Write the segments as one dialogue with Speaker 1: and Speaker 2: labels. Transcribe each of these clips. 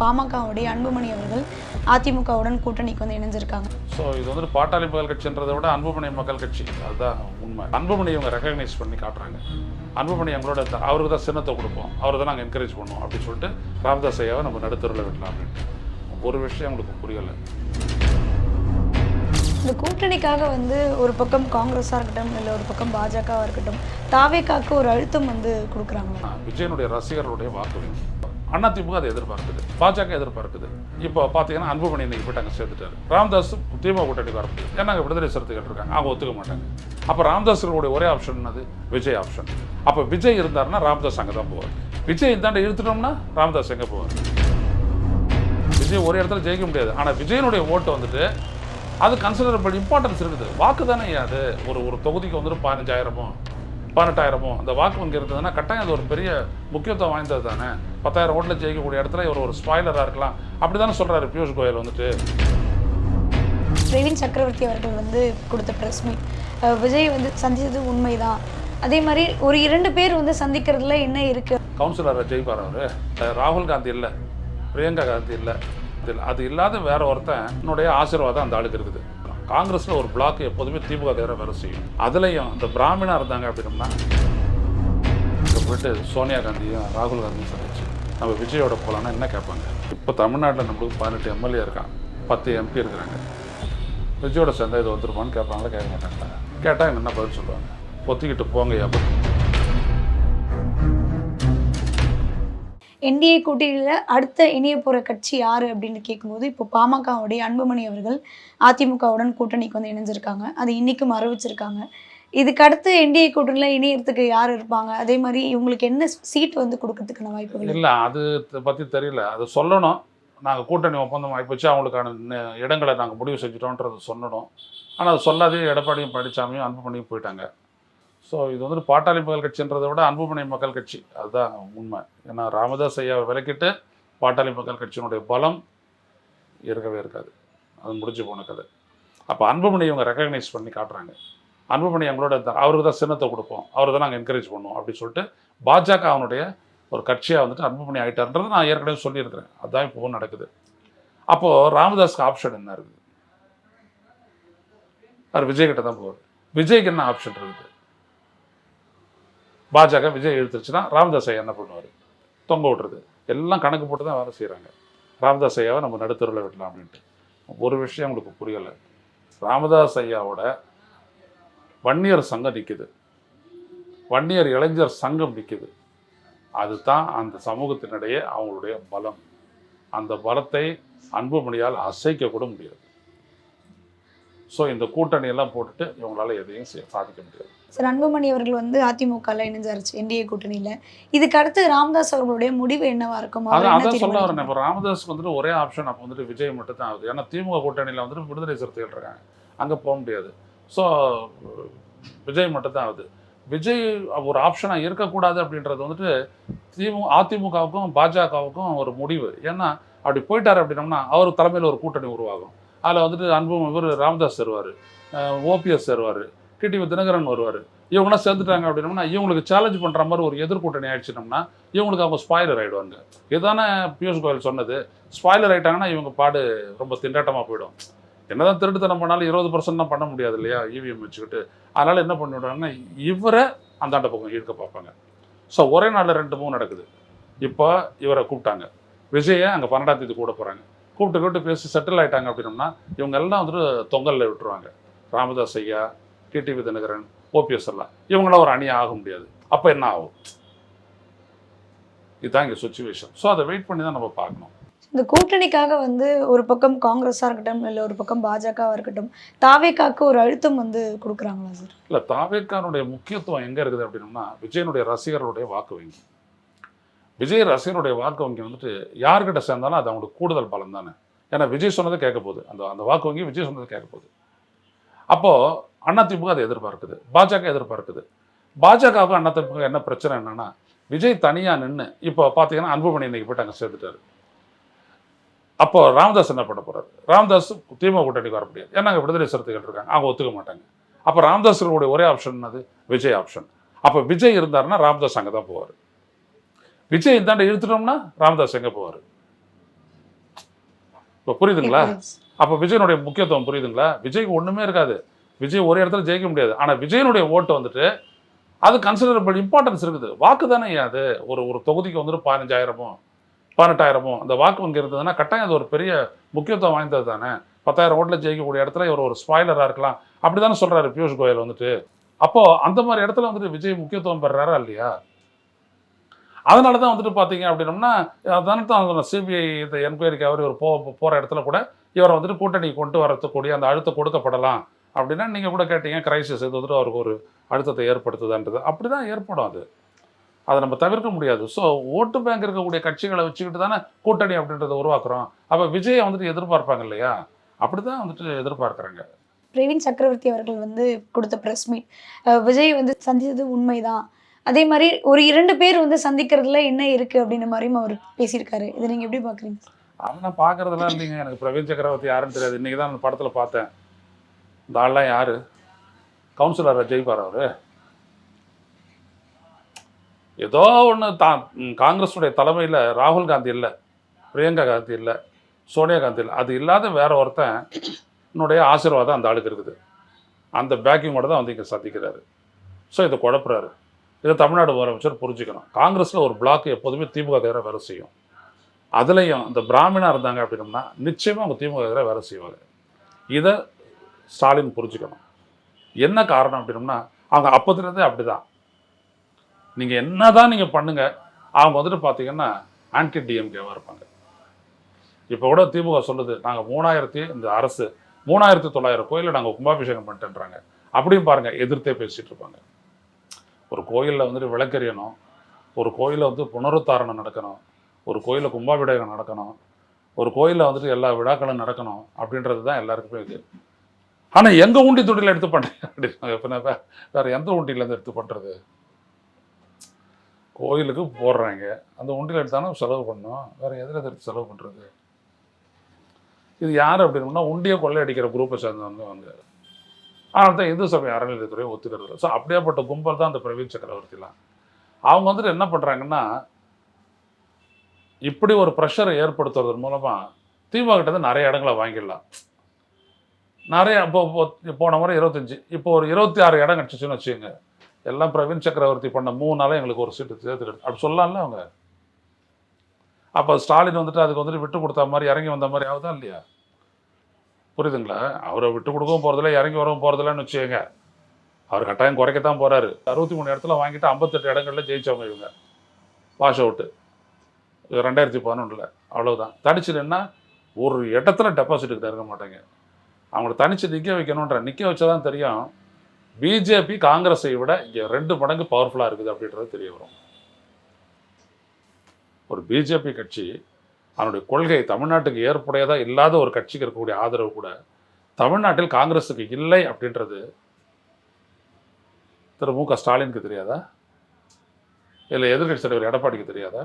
Speaker 1: பாமகவுடைய அன்புமணி அவர்கள் அதிமுகவுடன் கூட்டணிக்கு வந்து இணைஞ்சிருக்காங்க.
Speaker 2: ஸோ இது வந்து பாட்டாளி மக்கள் கட்சின்றதை விட அன்புமணி மக்கள் கட்சி. அதுதான் உண்மை. அன்புமணி இவங்க ரெக்கக்னைஸ் பண்ணி காட்டுறாங்க. அன்புமணி எங்களோட அவருக்கு தான் சின்னத்தை கொடுப்போம். அவரை தான் நாங்கள் என்கரேஜ் பண்ணுவோம் அப்படின்னு சொல்லிட்டு ராமதாஸ் ஐயாவை நம்ம நடுத்தருவில் விடலாம் அப்படின்ட்டு ஒரு விஷயம் உங்களுக்கு புரியலை.
Speaker 1: இந்த கூட்டணிக்காக வந்து ஒரு பக்கம் காங்கிரஸாக இருக்கட்டும் இல்லை ஒரு பக்கம் பாஜகவாக இருக்கட்டும் தாவேக்காக்கு ஒரு அழுத்தம் வந்து கொடுக்குறாங்க
Speaker 2: விஜயனுடைய ரசிகர்களுடைய வாக்கு அதிமுக அதை எதிர்பார்க்குது. பாஜக எதிர்பார்க்குது. இப்போ பார்த்தீங்கன்னா அன்புமணி இன்னைக்கு போயிட்டு அங்கே சேர்த்துட்டாரு ராமதாஸ் திமுக கூட்டணிக்கு வரப்படுது ஏன்னா அங்கே விடுதலை சிறுத்தைகள் இருக்காங்க. அவங்க ஒத்துக்க மாட்டாங்க. அப்போ ராமதாஸர்களுடைய ஒரே ஆப்ஷன் என்னது? விஜய் ஆப்ஷன். அப்போ விஜய் இருந்தாருன்னா ராமதாஸ் அங்கே தான் போவார். விஜய் இந்தாண்ட இழுத்துட்டோம்னா ராமதாஸ் எங்கே போவார்? விஜய் ஒரு இடத்துல ஜெயிக்க முடியாது. ஆனால் விஜயனுடைய ஓட்டு வந்துட்டு அது கன்சிடரபிள் இம்பார்ட்டன்ஸ் இருக்குது. வாக்கு தானே அது? ஒரு ஒரு தொகுதிக்கு வந்துட்டு பதினஞ்சாயிரமோ பதினெட்டாயிரமோ அந்த வாக்கு வங்கி இருந்ததுன்னா கட்டாயம் அது ஒரு பெரிய முக்கியத்துவம் வாய்ந்தது தானே. பத்தாயிரம் ஓட்டில் ஜெயிக்கக்கூடிய இடத்துல இவர் ஒரு ஸ்பாய்லராக இருக்கலாம். அப்படி தானே சொல்கிறாரு பியூஷ் கோயல் வந்துட்டு.
Speaker 1: பிரவீன் சக்கரவர்த்தி அவர்கள் வந்து கொடுத்த ப்ரெஸ் மீட் விஜய் வந்து சந்தித்தது உண்மைதான். அதே மாதிரி ஒரு இரண்டு பேர் வந்து சந்திக்கிறதுல என்ன இருக்கு?
Speaker 2: கவுன்சிலரை ஜெயிப்பார் அவர்? ராகுல் காந்தி இல்லை பிரியங்கா காந்தி இல்லை. அது இல்லாத வேற ஒருத்தன் என்னுடைய ஆசீர்வாதம் அந்த ஆளுக்கு இருக்குது. காங்கிரஸில் ஒரு பிளாக் எப்போதுமே திமுக எதிராக வேலை செய்யும் அதுலேயும் இந்த பிராமணா இருந்தாங்க அப்படின்னம்னா இங்கே போயிட்டு சோனியா காந்தியும் ராகுல் காந்தியும் சந்திச்சு நம்ம விஜயோட போகலான்னா என்ன கேட்பாங்க? இப்போ தமிழ்நாட்டில் நம்மளுக்கு பதினெட்டு எம்எல்ஏ இருக்கான் பத்து எம்பி இருக்கிறாங்க. விஜயோட சேர்ந்தா இது வந்துருமான்னு கேட்பாங்களா கேட்க மாட்டாங்களா? கேட்டால் என்ன பதில் சொல்லுவாங்க? ஒத்திக்கிட்டு போங்க எப்போ
Speaker 1: என்டிஏ கூட்டணியில் அடுத்த இணைய போகிற கட்சி யார் அப்படின்னு கேட்கும்போது இப்போ பாமகவுடைய அன்புமணி அவர்கள் அதிமுகவுடன் கூட்டணிக்கு வந்து இணைஞ்சிருக்காங்க. அது இன்னைக்கும் அறிவிச்சிருக்காங்க. இதுக்கு அடுத்து என்டிஏ கூட்டணியில் இணையறதுக்கு யார் இருப்பாங்க? அதே மாதிரி இவங்களுக்கு என்ன சீட் வந்து கொடுக்கறதுக்கான வாய்ப்புகள்
Speaker 2: இல்லை அது பற்றி தெரியல. அது சொல்லணும். நாங்கள் கூட்டணி ஒப்பந்தம் ஆகிப்போச்சு அவங்களுக்கான இடங்களை நாங்கள் முடிவு செஞ்சிட்டோன்றது சொல்லணும். ஆனால் அது சொல்லாதே எடப்பாடியும் பழனிசாமியும் அன்புமணியும் போயிட்டாங்க. ஸோ இது வந்துட்டு பாட்டாளி மக்கள் கட்சின்றதை விட அன்புமணி மக்கள் கட்சி. அதுதான் உண்மை. ஏன்னா ராமதாஸ் ஐயாவை விலக்கிட்டு பாட்டாளி மக்கள் கட்சியினுடைய பலம் இருக்கவே இருக்காது. அது முடிஞ்சு போன கதை. அப்போ அன்புமணி இவங்க ரெக்கக்னைஸ் பண்ணி காட்டுறாங்க. அன்புமணி எங்களோட த- அவருக்கு தான் சின்னத்தை கொடுப்போம். அவரை தான் நாங்கள் என்கரேஜ் பண்ணுவோம் அப்படின்னு சொல்லிட்டு பாஜக அவனுடைய ஒரு கட்சியாக வந்துட்டு அன்புமணி ஆகிட்டார்ன்றது நான் ஏற்கனவே சொல்லியிருக்கிறேன். அதுதான் இப்போ நடக்குது. அப்போது ராமதாஸ்க்கு ஆப்ஷன் என்ன இருக்குது? அவர் விஜய்கிட்ட தான் போவார். விஜய்க்கு என்ன ஆப்ஷன் இருக்குது? பாஜக விஜய் இழுத்துருச்சுன்னா ராமதாஸ் ஐயா என்ன பண்ணுவார்? தொங்க விட்டுறது எல்லாம் கணக்கு போட்டு தான் வேலை செய்கிறாங்க ராமதாஸ் ஐயாவை நம்ம நடுத்தருவில் விடலாம் அப்படின்ட்டு. ஒரு விஷயம் உங்களுக்கு புரியலை. ராமதாஸ் ஐயாவோட வன்னியர் சங்கம் நிற்குது வன்னியர் இளைஞர் சங்கம் நிற்குது அதுதான் அந்த சமூகத்தினிடையே அவங்களுடைய பலம். அந்த பலத்தை அன்புமணியால் அசைக்க கூட முடியாது. ஸோ இந்த கூட்டணியெல்லாம் போட்டுட்டு இவங்களால எதையும் சாதிக்க முடியாது.
Speaker 1: சார் அன்புமணி அவர்கள் வந்து அதிமுகவில் இணைஞ்சாருச்சு என்டிஏ கூட்டணியில். இதுக்கு அடுத்து ராமதாஸ் அவர்களுடைய முடிவு என்னவா இருக்கும்?
Speaker 2: அதான் சொல்ல வரேன்? இப்போ ராமதாஸ்க்கு வந்துட்டு ஒரே ஆப்ஷன் அப்போ வந்துட்டு விஜய் மட்டும் தான் ஆகுது. ஏன்னா திமுக கூட்டணியில் வந்துட்டு விடுதலை சிறுத்தைகள் இருக்காங்க. அங்கே போக முடியாது. ஸோ விஜய் மட்டும் தான் ஆகுது. விஜய் ஒரு ஆப்ஷனாக இருக்கக்கூடாது அப்படின்றது வந்துட்டு திமுக அதிமுகவுக்கும் பாஜகவுக்கும் ஒரு முடிவு. ஏன்னா அப்படி போயிட்டார் அப்படின்னம்னா அவர் தலைமையில் ஒரு கூட்டணி உருவாகும். அதில் வந்துட்டு அன்பு இவர் ராமதாஸ் வருவார். ஓபிஎஸ் வருவார். டிடிவி தினகரன் வருவார். இவங்களாம் சேர்ந்துட்டாங்க அப்படின்னம்னா இவங்களுக்கு சேலஞ்ச் பண்ணுற மாதிரி ஒரு எதிர்கூட்டணி ஆயிடுச்சுனோம்னா இவங்களுக்கு அவங்க ஸ்பாய்லர் ஆயிடுவாங்க. இதுதானே பியூஷ் கோயல் சொன்னது. ஸ்பாய்லர் ஆகிட்டாங்கன்னா இவங்க பாடு ரொம்ப திண்டாட்டமாக போயிடும். என்னதான் திருட்டுத்தனம் பண்ணாலும் இருபது பர்சன்ட் தான் பண்ண முடியாது இல்லையா? இவிஎம் வச்சுக்கிட்டு. அதனால் என்ன பண்ணிவிடுவாங்கன்னா இவரை அந்தாண்ட பக்கம் இழுக்க பார்ப்பாங்க. ஸோ ஒரே நாளில் ரெண்டு மூணு நடக்குது. இப்போ இவரை கூப்பிட்டாங்க. விஜயை அங்கே பன்னெண்டாம் தேதி கூட போகிறாங்க கூப்பிட்டு கூப்பிட்டு பேசி செட்டில் ஆயிட்டாங்க அப்படின்னம்னா இவங்க எல்லாம் வந்துட்டு தொங்கலில் விட்டுருவாங்க. ராமதாஸ் ஐயா டிடிவி தினகரன் ஓபிஎஸ் எல்லாம். இவங்களாம் ஒரு அணியாக ஆக முடியாது. அப்போ என்ன ஆகும்? இதுதான் இங்கே சுச்சுவேஷன் ஸோ அதை வெயிட் பண்ணி தான் நம்ம பார்க்கணும்.
Speaker 1: இந்த கூட்டணிக்காக வந்து ஒரு பக்கம் காங்கிரஸாக இருக்கட்டும் இல்லை ஒரு பக்கம் பாஜகவாக இருக்கட்டும் தாவேக்காக்கு ஒரு அழுத்தம் வந்து கொடுக்குறாங்களா சார்?
Speaker 2: இல்லை தாவேக்கானுடைய முக்கியத்துவம் எங்கே இருக்குது அப்படின்னம்னா விஜயனுடைய ரசிகர்களுடைய வாக்கு வங்கி. விஜய் ரசிகருடைய வாக்கு வங்கி வந்துட்டு யார்கிட்ட சேர்ந்தாலும் அது அவங்களுக்கு கூடுதல் பலம் தானே? ஏன்னா விஜய் சொன்னதை கேட்க போகுது. அந்த அந்த வாக்கு வங்கி விஜய் சொன்னதை கேட்க போகுது. அப்போது அதிமுக அதை எதிர்பார்க்குது. பாஜக எதிர்பார்க்குது. பாஜகவுக்கும் அதிமுக என்ன பிரச்சனை என்னென்னா விஜய் தனியாக நின்று இப்போ பார்த்தீங்கன்னா அன்புமணி இன்னைக்கு போயிட்டு அங்கே சேர்த்துட்டாரு அப்போ ராமதாஸ் என்ன பண்ண போறாரு? ராமதாஸ் திமுக கூட்டணிக்கு வர முடியாது. ஏன்னா அங்கே விடுதலை சிறுத்தைகள் இருக்காங்க. அவங்க ஒத்துக்க மாட்டாங்க. அப்போ ராமதாஸுடைய ஒரே ஆப்ஷன் என்னது? விஜய் ஆப்ஷன் அப்போ விஜய் இருந்தாருன்னா ராமதாஸ் அங்கே தான் போவார். விஜய் இந்தாண்ட இழுத்துட்டோம்னா ராமதாஸ் எங்கே போவார்? இப்போ புரியுதுங்களா?
Speaker 1: புரியுது.
Speaker 2: அப்போ விஜயனுடைய முக்கியத்துவம் புரியுதுங்களா? விஜய்க்கு ஒன்றுமே இருக்காது. விஜய் ஒரு இடத்துல ஜெயிக்க முடியாது. ஆனால் விஜயனுடைய ஓட்டு வந்துட்டு அது கன்சிடரபிள் இம்பார்ட்டன்ஸ் இருக்குது. வாக்கு தானே அது? ஒரு ஒரு தொகுதிக்கு வந்துட்டு பதினஞ்சாயிரமோ பதினெட்டாயிரமோ அந்த வாக்கு வங்கி இருந்ததுன்னா கட்டாயம் அது ஒரு பெரிய முக்கியத்துவம் வாய்ந்தது தானே. பத்தாயிரம் ஓட்டில் ஜெயிக்கக்கூடிய இடத்துல இவர் ஒரு ஸ்பாய்லராக இருக்கலாம். அப்படி தானே சொல்கிறாரு பியூஷ் கோயல் வந்துட்டு. அப்போது அந்த மாதிரி இடத்துல வந்துட்டு விஜய் முக்கியத்துவம் பெறுறாரா இல்லையா? அதனால தான் வந்துட்டு பார்த்தீங்க அப்படின்னோம்னா அதானே தான் சிபிஐ இந்த என்கொயரிக்கு அவர் ஒரு போ போகிற இடத்துல கூட இவரை வந்துட்டு கூட்டணி கொண்டு வரத்துக்கூடிய அந்த அழுத்தம் கொடுக்கப்படலாம் அப்படின்னா நீங்கள் கூட கேட்டீங்க கிரைசிஸ் இது வந்துட்டு அவருக்கு ஒரு அழுத்தத்தை ஏற்படுத்துதுன்றது. அப்படி தான் ஏற்படும் அது. அதை நம்ம தவிர்க்க முடியாது. ஸோ ஓட்டு பேங்க் இருக்கக்கூடிய கட்சிகளை வச்சுக்கிட்டு தானே கூட்டணி அப்படின்றத உருவாக்குறோம். அப்போ விஜயை வந்துட்டு எதிர்பார்ப்பாங்க இல்லையா? அப்படி தான் வந்துட்டு எதிர்பார்க்குறாங்க.
Speaker 1: பிரவீன் சக்கரவர்த்தி அவர்கள் வந்து கொடுத்த ப்ரெஸ் மீட் விஜய் வந்து சந்தித்தது உண்மைதான். அதே மாதிரி ஒரு இரண்டு பேர் வந்து சந்திக்கிறதுல என்ன இருக்கு அப்படின்ற மாதிரியும் அவர் பேசியிருக்காரு. இதை நீங்க எப்படி பாக்குறீங்க?
Speaker 2: அவன் நான் பார்க்கறதெல்லாம் இருந்தீங்க எனக்கு பிரவீன் சக்கரவர்த்தி யாருன்னு தெரியாது. இன்றைக்கி தான் அந்த படத்தில் பார்த்தேன். இந்த ஆள்லாம் யார்? கவுன்சிலர் ஜெயிப்பார் அவர்? ஏதோ ஒன்று தான் காங்கிரஸுடைய தலைமையில் ராகுல் காந்தி இல்லை பிரியங்கா காந்தி இல்லை சோனியா காந்தி இல்லை. அது இல்லாத வேற ஒருத்தன் என்னுடைய ஆசீர்வாதம் அந்த ஆளுக்கு இருக்குது. அந்த பேக்கிங்கோட தான் வந்து இங்கே சந்திக்கிறாரு. ஸோ இதை குழப்புறாரு. இதை தமிழ்நாடு முதலமைச்சர் புரிஞ்சுக்கணும். காங்கிரஸில் ஒரு பிளாக் எப்போதுமே திமுக எதிராக வேலை செய்யும். அதுலேயும் இந்த பிராமணா இருந்தாங்க அப்படின்னம்னா நிச்சயமாக அவங்க திமுக எதிராக வேலை செய்வாங்க இதை ஸ்டாலின் புரிஞ்சுக்கணும். என்ன காரணம் அப்படின்னம்னா அவங்க அப்பத்துலேருந்தே அப்படி தான் நீங்கள் என்ன தான் நீங்கள் பண்ணுங்கள் அவங்க வந்துட்டு பார்த்தீங்கன்னா ஆன்டி டிஎம்கேவாக இருப்பாங்க. இப்போ கூட திமுக சொல்லுது நாங்கள் மூணாயிரத்தி இந்த அரசு மூணாயிரத்தி தொள்ளாயிரம் கோயிலில் நாங்கள் கும்பாபிஷேகம் பண்ணிட்டேன்றாங்க. அப்படியும் பாருங்கள் எதிர்த்தே பேசிகிட்டு இருப்பாங்க. ஒரு கோயிலில் வந்துட்டு விளக்கெறியணும். ஒரு கோயிலில் வந்து புனருத்தாரணம் நடக்கணும். ஒரு கோயிலில் கும்பாபிடேகம் நடக்கணும். ஒரு கோயிலில் வந்துட்டு எல்லா விழாக்களும் நடக்கணும் அப்படின்றது தான் எல்லாருக்குமே இது. ஆனால் எங்கள் உண்டி துண்டியில் எடுத்து பண்ணுறேன் அப்படின்னாங்க எப்போ நான் வே- வேறு எந்த உண்டியிலேருந்து எடுத்து பண்ணுறது கோயிலுக்கு போடுறாங்க. அந்த உண்டியில் எடுத்தாலும் செலவு பண்ணணும் வேறு எதில் எடுத்து செலவு பண்ணுறது இது யார் அப்படின்னா உண்டியை கொள்ளையடிக்கிற குரூப்பை சேர்ந்தவங்க அவங்க ஆனால் தான் இந்து சபை அறநிலையத்துறையும் ஒத்துக்கிறது இல்லை ஸோ அப்படியாப்பட்ட கும்பல் தான் அந்த பிரவீன் சக்கரவர்த்திலாம். அவங்க வந்துட்டு என்ன பண்ணுறாங்கன்னா இப்படி ஒரு ப்ரெஷரை ஏற்படுத்துறதன் மூலமாக திமுக கிட்ட நிறைய இடங்களை வாங்கிடலாம். நிறைய இப்போ போன முறை இருபத்தஞ்சி இப்போ ஒரு இருபத்தி ஆறு இடம் கிடச்சிச்சுன்னு வச்சுக்கோங்க. எல்லாம் பிரவீன் சக்கரவர்த்தி பண்ண மூணு எங்களுக்கு ஒரு சீட்டு சேர்த்து அப்படி சொல்லலாம்ல அவங்க? அப்போ ஸ்டாலின் வந்துட்டு அதுக்கு வந்துட்டு விட்டு கொடுத்த மாதிரி இறங்கி வந்த மாதிரி ஆகுதா இல்லையா? புரியுதுங்களா? அவரை விட்டு கொடுக்கவும் போகிறதில்ல இறங்கி வரவும் போகிறதில்லன்னு வச்சுக்கோங்க. அவர் கட்டாயம் குறைக்கத்தான் போகிறாரு அறுபத்தி மூணு இடத்துல வாங்கிட்டு ஐம்பத்தெட்டு இடங்களில் ஜெயித்தவங்க இவங்க. வாஷ் அவுட்டு ரெண்டாயிரத்தி பதினொன்றில் அவ்வளோதான் தனிச்சு நின்னா ஒரு இடத்துல டெபாசிட்டுக்கு இருக்க மாட்டாங்க. அவங்கள தனிச்சு நிற்க வைக்கணுன்ற நிற்க வச்சா தான் தெரியும் பிஜேபி காங்கிரஸை விட இங்கே ரெண்டு மடங்கு பவர்ஃபுல்லாக இருக்குது அப்படின்றது தெரிய வரும். ஒரு பிஜேபி கட்சி அவனுடைய கொள்கை தமிழ்நாட்டுக்கு ஏற்புடையதாக இல்லாத ஒரு கட்சிக்கு இருக்கக்கூடிய ஆதரவு கூட தமிழ்நாட்டில் காங்கிரஸுக்கு இல்லை அப்படின்றது திரு மு க ஸ்டாலினுக்கு தெரியாதா? இல்லை எதிர்க்கட்சி தலைவர் எடப்பாடிக்கு தெரியாதா?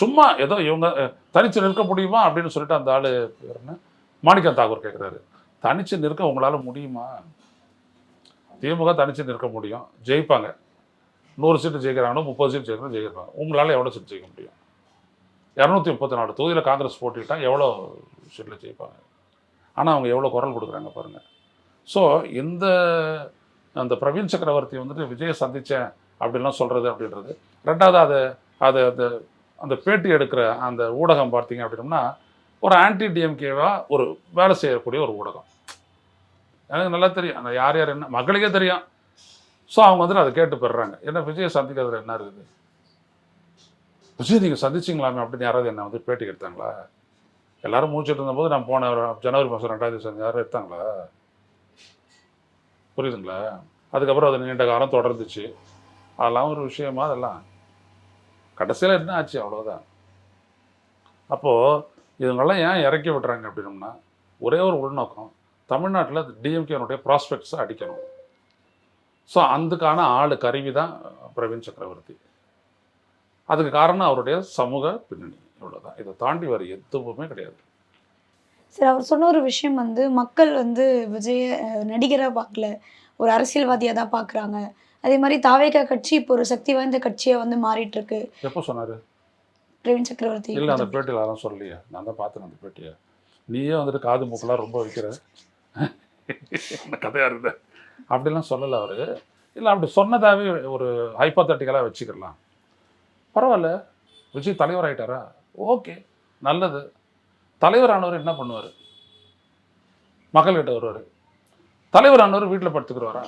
Speaker 2: சும்மா ஏதோ இவங்க தனிச்சு நிற்க முடியுமா அப்படின்னு சொல்லிட்டு அந்த ஆள் மாணிக்கம் தாக்கூர் கேட்குறாரு தனிச்சு நிற்க உங்களால் முடியுமா? திமுக தனிச்சு நிற்க முடியும். ஜெயிப்பாங்க. நூறு சீட்டு ஜெயிக்கிறாங்களோ முப்பது சீட்டு ஜெயிக்கிறாங்க. ஜெயிப்பாங்க உங்களால் எவ்வளோ சீட்டு ஜெயிக்க முடியும்? இரநூத்தி முப்பத்தி நாலு தொகுதியில் காங்கிரஸ் போட்டிட்டா எவ்வளோ சீட்டில் ஜெயிப்பாங்க? ஆனால் அவங்க எவ்வளோ குரல் கொடுக்குறாங்க பாருங்கள் ஸோ இந்த அந்த பிரவீன் சக்கரவர்த்தி வந்துட்டு விஜயை சந்தித்தேன் அப்படின்லாம் சொல்கிறது அப்படின்றது. ரெண்டாவது அது அது அந்த அந்த பேட்டி எடுக்கிற அந்த ஊடகம் பார்த்தீங்க அப்படின்னம்னா ஒரு ஆன்டி டிஎம்கேவா ஒரு வேலை செய்யக்கூடிய ஒரு ஊடகம். எனக்கு நல்லா தெரியும். அந்த யார் யார் என்ன மக்களுக்கே தெரியும். ஸோ அவங்க வந்துட்டு அதை கேட்டு பெறுறாங்க. ஏன்னா விஜயை சந்திக்கிறதுல என்ன இருக்குது? விஜய் நீங்கள் சந்திச்சிங்களாமே அப்படின்னு யாராவது என்ன வந்து பேட்டி எடுத்தாங்களா? எல்லாரும் மூச்சுட்டு இருந்தபோது நான் போன ஜனவரி மாதம் ரெண்டாயிரத்தி செஞ்சு யாரும் எடுத்தாங்களா? புரியுதுங்களா? அதுக்கப்புறம் அது நீண்ட காலம் தொடர்ந்துச்சு. அதெல்லாம் ஒரு விஷயமா அதெல்லாம். கடைசியில் என்ன ஆச்சு? அவ்வளோதான் அப்போது இவங்கெல்லாம் ஏன் இறக்கி விடுறாங்க அப்படின்னோம்னா ஒரே ஒரு உள்நோக்கம் தமிழ்நாட்டில் டிஎம்கேனுடைய ப்ராஸ்பெக்ட்ஸை அடிக்கணும். ஸோ அதுக்கான ஆள் கருவி தான் பிரவீன் சக்கரவர்த்தி. அதுக்கு காரணம் அவருடைய சமூக பின்னணி. இவ்வளோதான் இதை தாண்டி வேறு எதுவுமே கிடையாது.
Speaker 1: சரி அவர் சொன்ன ஒரு விஷயம் வந்து மக்கள் வந்து விஜய அஹ், நடிகரா பார்க்கல. ஒரு அரசியல்வாதியா தான் பார்க்கறாங்க. அதே மாதிரி தாவேகா கட்சி இப்போ ஒரு சக்தி வாய்ந்த கட்சியா வந்து மாறிட்டு இருக்கு
Speaker 2: எப்போ சொன்னார்?
Speaker 1: பிரவீன் சக்கரவர்த்தி.
Speaker 2: இல்லை அந்த பேட்டியில் யாரும் சொல்லலையே. நான் தான் பார்த்தேன் அந்த பேட்டியை. நீயே வந்துட்டு காது மூக்கெல்லாம் ரொம்ப வைக்கிற. என்ன கதையாக இருக்குது? அப்படிலாம் சொல்லலை அவர். இல்லை அப்படி சொன்னதாகவே ஒரு ஹைப்போத்தட்டிக்கலாக வச்சுக்கலாம். பரவாயில்ல. விஜய் தலைவர் ஆகிட்டாரா ஓகே நல்லது. தலைவர் ஆனவர் என்ன பண்ணுவார்? மக்கள்கிட்ட வருவார். தலைவர் ஆனவர் வீட்டில் படுத்துக்கிறவரா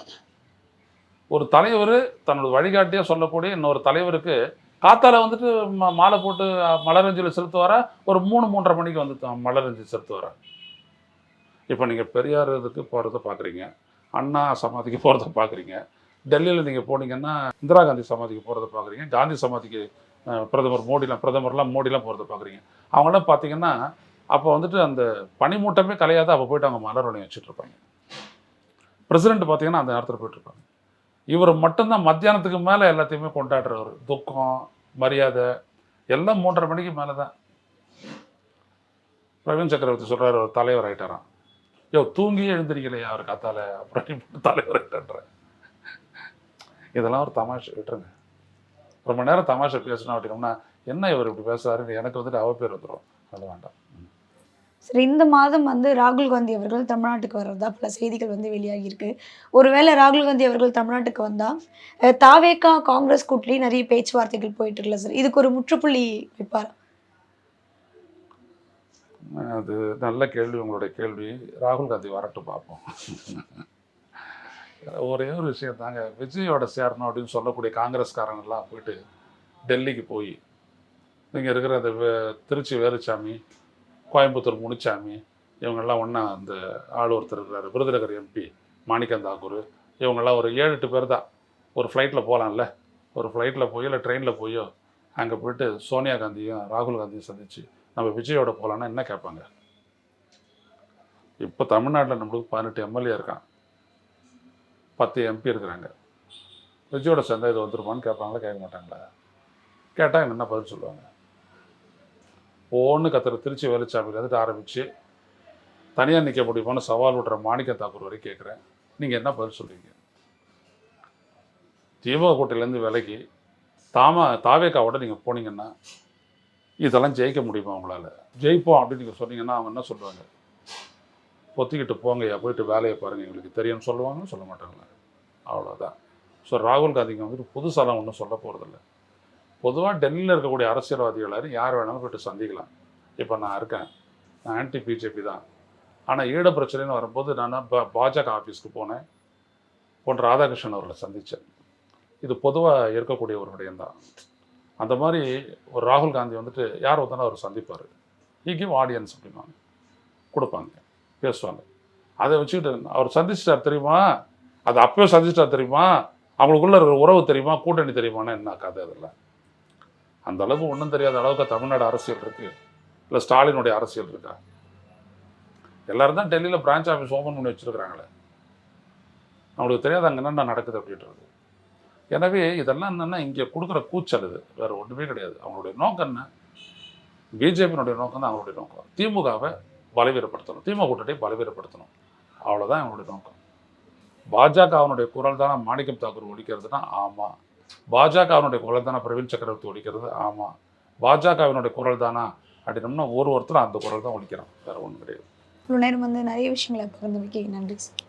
Speaker 2: ஒரு தலைவர் தன்னோட வழிகாட்டியாக சொல்லக்கூடிய இன்னொரு தலைவருக்கு காத்தால வந்துட்டு ம- மாலை போட்டு மலரஞ்சலி செலுத்துவாரா? ஒரு மூணு மூன்றரை மணிக்கு வந்து மலரஞ்சலி செலுத்துவாரா? இப்போ நீங்கள் பெரியார் இதுக்கு போகிறத பார்க்குறீங்க அண்ணா சமாதிக்கு போகிறத பார்க்குறீங்க டெல்லியில் நீங்கள் போனீங்கன்னா இந்திரா காந்தி சமாதிக்கு போகிறத பார்க்குறீங்க காந்தி சமாதிக்கு பிரதமர் மோடிலாம் பிரதமர்லாம் மோடிலாம் போகிறத பார்க்குறீங்க அவங்களாம் பார்த்தீங்கன்னா அப்போ வந்துட்டு அந்த பனிமூட்டமே கலையாத அப்போ போயிட்டு அவங்க மலர் வளையம் வச்சுட்ருப்பாங்க பிரசிடென்ட் பார்த்தீங்கன்னா அந்த நேரத்தில் போயிட்டு இருப்பாங்க. இவர் மட்டும்தான் மத்தியானத்துக்கு மேலே எல்லாத்தையுமே கொண்டாடுறவர். துக்கம் மரியாதை எல்லாம் மூன்றரை மணிக்கு மேலே தான் பிரவீன் சக்கரவர்த்தி சொல்கிறார் ஒரு தலைவர் ஆகிட்டாரான் யோ தூங்கியே எழுந்திரிக்கலையா அவர் காத்தால? அப்புறம் தலைவர் ஆகிட்டான்றேன் இதெல்லாம் ஒரு தமாஷை விட்டுருங்க. ரொம்ப நேரம் தமாஷை பேசணும் அப்படின்னோம்னா என்ன இவர் இப்படி பேசுறாருன்னு எனக்கு வந்துட்டு அவ பேர் வந்துடும் அது வேண்டாம்.
Speaker 1: சரி இந்த மாதம் வந்து ராகுல் காந்தி அவர்கள் தமிழ்நாட்டுக்கு வர்றதா? பல செய்திகள் வந்து வெளியாகி இருக்கு ஒருவேளை ராகுல் காந்தி அவர்கள் தமிழ்நாட்டுக்கு வந்தா அஹ், தாவேகா காங்கிரஸ் கூட்டணி நிறைய பேச்சுவார்த்தைகள் போயிட்டு இருக்குல்ல சார்? இதுக்கு ஒரு முற்றுப்புள்ளி வைப்பார்?
Speaker 2: அது நல்ல கேள்வி உங்களுடைய கேள்வி. ராகுல் காந்தி வரட்டும் பார்ப்போம். ஒரே ஒரு விஷயம் தாங்க. விஜயோட சேரணும் அப்படின்னு சொல்லக்கூடிய காங்கிரஸ்காரங்கெல்லாம் போயிட்டு டெல்லிக்கு போய் இங்கே இருக்கிற அந்த வே- திருச்சி வேலுச்சாமி கோயம்புத்தூர் முனிச்சாமி இவங்கெல்லாம் ஒன்றா அந்த ஆள் ஒருத்தர் இருக்கிறார் விருதுநகர் எம்பி மாணிக்கம் தாக்கூர் இவங்கெல்லாம் ஒரு ஏழு எட்டு பேர் தான். ஒரு ஃப்ளைட்டில் போகலாம்ல ஒரு ஃப்ளைட்டில் போயோ இல்லை ட்ரெயினில் போயோ அங்கே போயிட்டு சோனியா காந்தியும் ராகுல் காந்தியும் சந்தித்து நம்ம விஜயோட போகலான்னா என்ன கேட்பாங்க? இப்போ தமிழ்நாட்டில் நம்மளுக்கு பதினெட்டு எம்எல்ஏ இருக்கான். பத்து எம்பி இருக்கிறாங்க விஜயோட சேர்ந்தா இது வந்துருமான்னு கேட்பாங்களா கேட்க மாட்டாங்களா? கேட்டால் என்ன பதில் சொல்லுவாங்க? ஒன்று கத்துற திருச்சி வெளிச்சாமியிலேருந்து ஆரம்பித்து தனியாக நிற்க முடியுமான்னு சவால் விடுற மாணிக்க தாக்கூர் வரை கேட்குறேன். நீங்கள் என்ன பதில் சொல்லுவீங்க திமுக கூட்டிலேருந்து விலகி தாமா தாவேக்காவோட நீங்கள் போனீங்கன்னா இதெல்லாம் ஜெயிக்க முடியுமா உங்களால்? ஜெயிப்போம் அப்படின்னு நீங்கள் சொன்னீங்கன்னா அவங்க என்ன சொல்லுவாங்க? பொத்திக்கிட்டு போங்கய்யா போயிட்டு வேலையை பாருங்கள் எங்களுக்கு தெரியும்னு சொல்லுவாங்கன்னு சொல்ல மாட்டாங்களா அவ்வளோதான் ஸோ ராகுல் காந்திக்கு வந்துட்டு புதுசாலாம் ஒன்றும் சொல்ல போகிறதில்ல பொதுவாக டெல்லியில் இருக்கக்கூடிய அரசியல்வாதிகள் யார் வேணாலும் போயிட்டு சந்திக்கலாம். இப்போ நான் இருக்கேன். நான் ஆன்டி பிஜேபி தான். ஆனால் ஈழ பிரச்சனைன்னு வரும்போது நான் ப பாஜக ஆஃபீஸ்க்கு போனேன். பொன் ராதாகிருஷ்ணன் அவர்களை சந்தித்தேன் இது பொதுவாக இருக்கக்கூடிய ஒரு விடயம்தான் அந்த மாதிரி ஒரு ராகுல் காந்தி வந்துட்டு யார் வந்தாலும் அவர் சந்திப்பார். இ கிவ் ஆடியன்ஸ் அப்படிம்பாங்க. கொடுப்பாங்க. பேசுவாங்க. அதை வச்சுக்கிட்டு அவர் சந்திச்சிட்டார் தெரியுமா? அது அப்பவே சந்திச்சிட்டார் தெரியுமா? அவங்களுக்குள்ள இருக்கிற உறவு தெரியுமா? கூட்டணி தெரியுமான்னு என்ன கதை அதெல்லாம்? அந்த அளவுக்கு ஒன்றும் தெரியாத அளவுக்கு தமிழ்நாடு அரசியல் இருக்கு. இல்லை ஸ்டாலினுடைய அரசியல் இருக்கா? எல்லாரும் தான் டெல்லியில் பிரான்ச் ஆஃபீஸ் ஓப்பன் பண்ணி வச்சுருக்கிறாங்களே. அவங்களுக்கு தெரியாது அங்கே என்னென்ன நடக்குது அப்படின்றது எனவே இதெல்லாம் என்னென்னா இங்கே கொடுக்குற கூச்சல் இது வேற ஒன்றுமே கிடையாது. அவங்களுடைய நோக்கம் என்ன? பிஜேபியினுடைய நோக்கம் தான் அவங்களுடைய நோக்கம். திமுகவை பலவீனப்படுத்தணும். திமுக கூட்டத்தை பலவீனப்படுத்தணும். அவ்வளோதான் அவங்களுடைய நோக்கம். பாஜகவினுடைய குரல் தானே மாணிக்கம் தாக்கூர் ஒழிக்கிறதுனா ஆமாம் பாஜக அவனுடைய குரல் தானே பிரவீன் சக்கரவர்த்தி ஒழிக்கிறது ஆமாம் பாஜகவினுடைய குரல் தானா அப்படின்னம்னா ஒரு ஒருத்தரும் அந்த குரல் தான் ஒழிக்கிறான். வேறு ஒன்றும் கிடையாது.
Speaker 1: இவ்வளோ நேரம் வந்து நிறைய விஷயங்களை பகிர்ந்து நன்றி சார்.